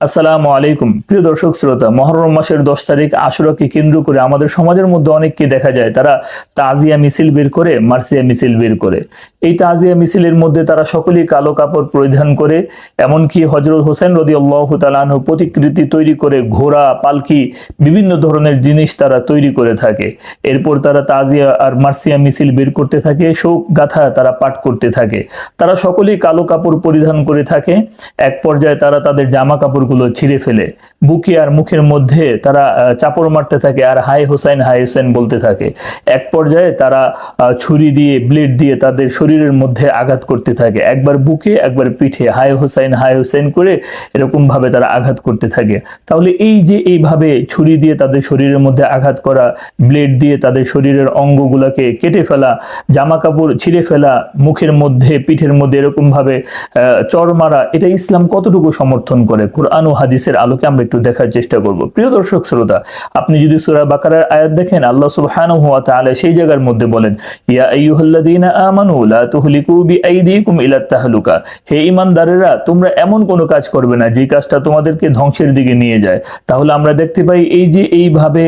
আসসালামু আলাইকুম। প্রিয় দর্শক, শ্রোতা, মহরম মাসের দশ তারিখ আশুরাকে কেন্দ্র করে আমাদের সমাজের মধ্যে অনেককে দেখা যায়। তারা তাজিয়া মিছিল বের করে, মার্সিয়া মিছিল বের করে। এই তাজিয়া মিছিলের মধ্যে তারা সকলেই কালো কাপড় পরিধান করে, এমনকি হজরত হোসেন রদি আল্লাহ তালানহ প্রতিকৃতি তৈরি করে, ঘোড়া, পালকি, বিভিন্ন ধরনের জিনিস তারা তৈরি করে থাকে। এরপর তারা তাজিয়া আর মার্সিয়া মিছিল বের করতে থাকে, শোক গাথা তারা পাঠ করতে থাকে। তারা সকলেই কালো কাপড় পরিধান করে থাকে। এক পর্যায়ে তারা তাদের জামা কাপড়গুলো ছিঁড়ে ফেলে। বুকে আর মুখের মধ্যে তারা চাপড় মারতে থাকে আর হাই হোসেন হাই হোসেন বলতে থাকে। এক পর্যায়ে তারা ছুরি দিয়ে ব্লেড দিয়ে তাদের শরীরের মধ্যে আঘাত করতে থাকে। একবার বুকে একবার পিঠে। হাই হোসেন হাই হোসেন করে এরকম ভাবে তারা আঘাত করতে থাকে। তাহলে এই যে এইভাবে ছুরি দিয়ে তাদের শরীরের মধ্যে আঘাত করা ব্লেড দিয়ে তাদের শরীরের অঙ্গগুলোকে কেটে ফেলা জামা কাপড় ছিঁড়ে ফেলা মুখের মধ্যে পিঠের মধ্যে এরকম ভাবে আহ, চড় মারা এটা ইসলাম কতটুকু সমর্থন করে? কোরআন ও হাদিসের আলোকে আমরা একটু দেখার চেষ্টা করব। প্রিয় দর্শক, শ্রোতা, আপনি যদি সূরা বাকারার আয়াত দেখেন, আল্লাহ সুবহানাহু ওয়া তাআলা সেই জায়গার মধ্যে বলেন, ইয়া আইয়ুহাল্লাযীনা আমানু লা তুহলিকু বিআইদিকুম ইলা তাহলুকা। হে ঈমানদারেরা, তোমরা এমন কোনো কাজ করবে না, যে কাজটা তোমাদেরকে ধ্বংসের দিকে নিয়ে যায়। তাহলে আমরা দেখতে পাই, এই যে এইভাবে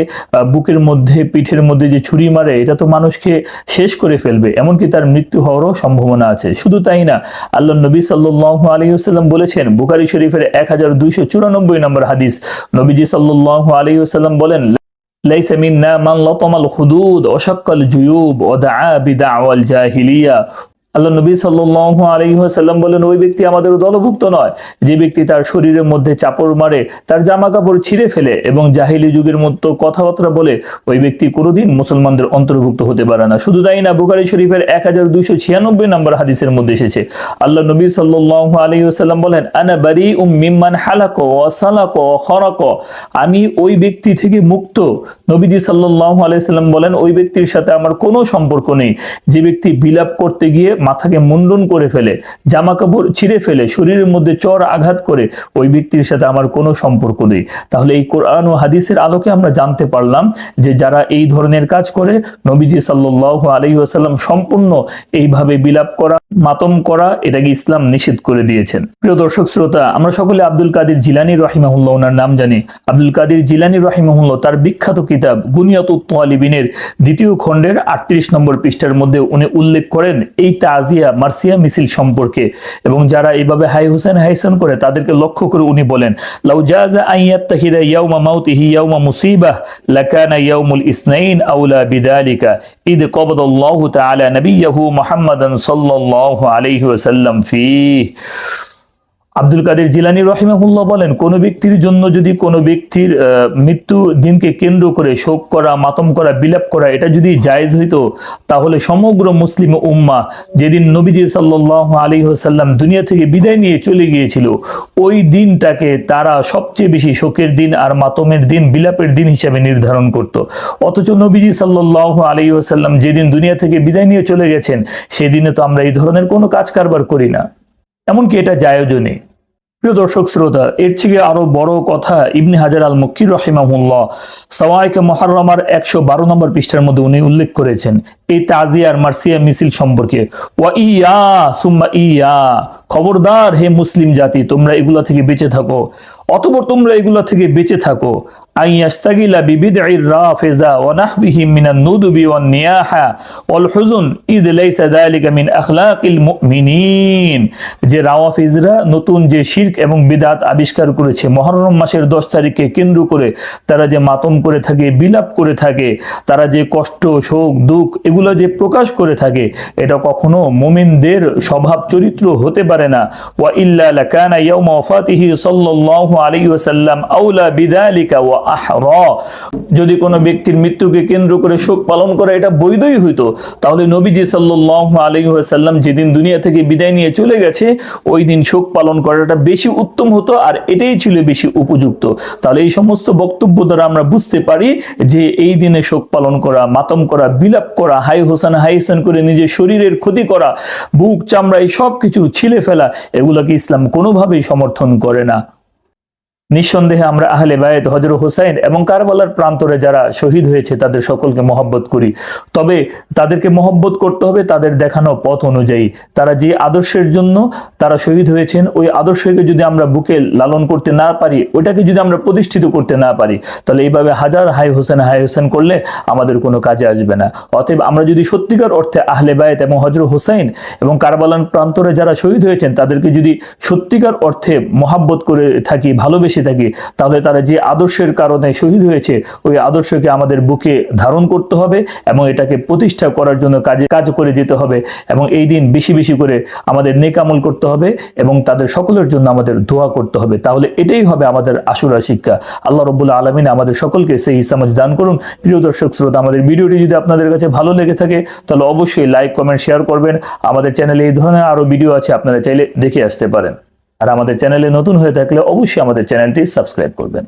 বুকের মধ্যে, পিঠের মধ্যে যে ছুরি মারে, এটা তো মানুষকে শেষ করে ফেলবে। এমনকি তার মৃত্যু হওয়ারও সম্ভাবনা আছে। শুধু তাই না আল্লাহ নবী সাল্লাল্লাহু আলাইহি ওয়াসাল্লাম বলেছেন, বুখারী শরীফের এক হাজার দুইশো চুরানব্বই নম্বর হাদিস নবীজি সাল্লাল্লাহু আলাইহি ওয়াসাল্লাম বলেন ليس منا من لطم الخدود وشق الجيوب ودعا بدعوى الجاهليه আল্লাহ নবী সাল্লাল্লাহু আলাইহি ওয়াসাল্লাম বলেন, ওই ব্যক্তি আমাদের দলভুক্ত নয়। যে ব্যক্তি তার শরীরের মধ্যে চাপড় মারে, তার জামা কাপড় ছিঁড়ে ফেলে এবং জাহিলি যুগের মতো কথাবার্তা বলে, ওই ব্যক্তি কোনোদিন মুসলমানদের অন্তর্ভুক্ত হতে পারে না। শুধু তাই না, বুখারী শরীফের এক হাজার দুইশো ছিয়ানব্বই নম্বর হাদিসের মধ্যে এসেছে, আল্লাহ নবী আলাইহি ওয়াসাল্লাম বলেন, আনা বারি উম মিম্মান হালাক ওয়া সালাক ওয়া খরাক। আমি ওই ব্যক্তি থেকে মুক্ত। নবীজি সাল্লাল্লাহু আলাইহি সাল্লাম বলেন, ওই ব্যক্তির সাথে আমার কোনো সম্পর্ক নেই। যে ব্যক্তি বিলাপ করতে গিয়ে মাথাকে মুন্ডন করে ফেলে জামা কাপড় ছিঁড়ে ফেলে, শরীরের মধ্যে চর আঘাত করে, ওই ব্যক্তির সাথে আমার কোনো সম্পর্ক নেই। তাহলে এই কোরআন ও হাদিসের আলোকে আমরা জানতে পারলাম যে যারা এই ধরনের কাজ করে, নবীজি সাল্লাল্লাহু আলাইহি ওয়াসাল্লাম সম্পূর্ণ এইভাবে বিলাপ করা, মাতম করা, এটাকে ইসলাম নিষেধ করে দিয়েছেন। প্রিয় দর্শক শ্রোতা, আমরা সকলে আব্দুল কাদের জিলানি রহিমাহুল্লাহ ওনার নাম জানি। আব্দুল কাদের জিলানি রহিমাহুল্লাহ তার বিখ্যাত কিতাব গুনিয়াত তালিবিনের দ্বিতীয় খণ্ডের আটত্রিশ নম্বর পৃষ্ঠার মধ্যে উনি উল্লেখ করেন, এই তাজিয়া মার্সিয়া মিছিল সম্পর্কে এবং যারা এইভাবে হাই হোসেন হাইসেন করে তাদেরকে লক্ষ্য করে উনি বলেন, লাউ জাজা আইয়াত্তাহিদা ইয়াউমা মাউতিহি ইয়াউমা মুসিবাহ, লাকানা ইয়াউমুল ইসনাইন আউলা বিদালিকা আব্দুল কাদের জিলানি রহিমাহুল্লাহ বলেন, কোন ব্যক্তির জন্য যদি কোনো ব্যক্তির মৃত্যু দিনকে কেন্দ্র করে শোক করা, মাতম করা, বিলাপ করা, এটা যদি জায়েজ হইতো, তাহলে সমগ্র মুসলিম উম্মা যেদিন নবীজি সাল্লাল্লাহু আলাইহি ওয়াসাল্লাম দুনিয়া থেকে বিদায় নিয়ে চলে গিয়েছিল, ওই দিনটাকে তারা সবচেয়ে বেশি শোকের দিন আর মাতমের দিন, বিলাপের দিন হিসেবে নির্ধারণ করত। অথচ নবীজি সাল্লাল্লাহু আলাইহি ওয়াসাল্লাম যেদিন দুনিয়া থেকে বিদায় নিয়ে চলে গেছেন, সেদিনে তো আমরা এই ধরনের কোনো কাজ কারবার করি না। এমনকি এটা জায়োজও নেই। প্রিয় দর্শক শ্রোতা, এর থেকে আরও বড় কথা ইবনে হাজার আল মক্কির রহিমাহুল্লাহ সওয়াইকে মহারমার একশো বারো নম্বর পৃষ্ঠার মধ্যে উনি উল্লেখ করেছেন এই তাজিয়ার মার্সিয়া মিছিল সম্পর্কে। ওয়া ইয়া, সুম্মা ইয়া, খবরদার হে মুসলিম জাতি, তোমরা এগুলা থেকে বেঁচে থাকো। অতপর তোমরা এগুলা থেকে বেঁচে থাকো। রাফিজা ওয়া নাহবিহি মিনান নুদবি ওয়ান নিয়াহা ওয়াল হুজুন, ইদ লাইসা যালিকা মিন আখলাকিল মুমিনিন। যে রাওয়াফিজরা নতুন যে শিরক এবং বিদাত আবিষ্কার করেছে মহররম মাসের 10 তারিখকে কেন্দ্র করে তারা যে মাতম করে থাকে, বিলাপ করে থাকে, তারা যে কষ্ট, শোক, দুঃখ এগুলো যে প্রকাশ করে থাকে, এটা কখনো মুমিনদের স্বভাব চরিত্র হতে পারে না। ওয়া ইল্লা লাকানা ইয়াউমা ওয়াফাতিহি সাল্লাল্লাহু আলাইহি ওয়াসাল্লাম আউলা বিযালিকা ওয়া আহরা। যদি কোনো ব্যক্তির মৃত্যুকে কেন্দ্র করে শোক পালন করা, এটা বৈধই হইতো। তাহলে নবীজি সাল্লাল্লাহু আলাইহি ওয়াসাল্লাম যেদিন দুনিয়া থেকে বিদায় নিয়ে চলে গেছে, ওই দিন শোক পালন করাটা বেশি উত্তম হতো আর এটাই ছিল বেশি উপযুক্ত। তাহলে এই সমস্ত বক্তব্য দ্বারা আমরা বুঝতে পারি যে এই দিনে শোক পালন করা, মাতম করা, বিলাপ করা হাই হোসেন হাই হোসেন করে নিজের শরীরের ক্ষতি করা, বুক চামড়া এই সব কিছু ছিলে ফেলা, এগুলোকে ইসলাম কোনোভাবেই সমর্থন করে না। নিঃসন্দেহে আমরা আহলে বায়েত হজর হোসাইন এবং কারবালার প্রান্তরে যারা শহীদ হয়েছে, তাদের সকলকে মহব্বত করি। তবে তাদেরকে মহব্বত করতে হবে তাদের দেখানো পথ অনুযায়ী। তারা যে আদর্শের জন্য তারা শহীদ হয়েছেন, ওই আদর্শকে যদি আমরা বুকে লালন করতে না পারি ওটাকে যদি আমরা প্রতিষ্ঠিত করতে না পারি, তাহলে এইভাবে হাজার হাই হোসেন হাই হোসেন করলে আমাদের কোনো কাজে আসবে না। অতএব আমরা যদি সত্যিকার অর্থে আহলে বায়েত এবং হজর হোসাইন এবং কারবালান প্রান্তরে যারা শহীদ হয়েছেন, তাদেরকে যদি সত্যিকার অর্থে মহাব্বত করে থাকি, ভালোবেসে থাকি তাহলে তারা যে আদর্শের কারণে শহীদ হয়েছে, ওই আদর্শকে আমাদের বুকে ধারণ করতে হবে এবং এটাকে প্রতিষ্ঠা করার জন্য কাজে, কাজ করে যেতে হবে এবং এই দিন বেশি বেশি করে আমাদের নেকামল করতে হবে এবং তাদের সকলের জন্য আমাদের দোয়া করতে হবে। তাহলে এটাই হবে আমাদের আশুরা শিক্ষা। আল্লাহ রবুল্লা আলমিন আমাদের সকলকে সেই সমাজ দান করুন। প্রিয় দর্শক শ্রোতা, আমাদের ভিডিওটি যদি আপনাদের কাছে ভালো লেগে থাকে, তাহলে অবশ্যই লাইক, কমেন্ট, শেয়ার করবেন। আমাদের চ্যানেলে এই ধরনের আরও ভিডিও আছে, আপনারা চাইলে দেখে আসতে পারেন। আর আমাদের চ্যানেলে নতুন হয়ে থাকলে অবশ্যই আমাদের চ্যানেলটি সাবস্ক্রাইব করবেন।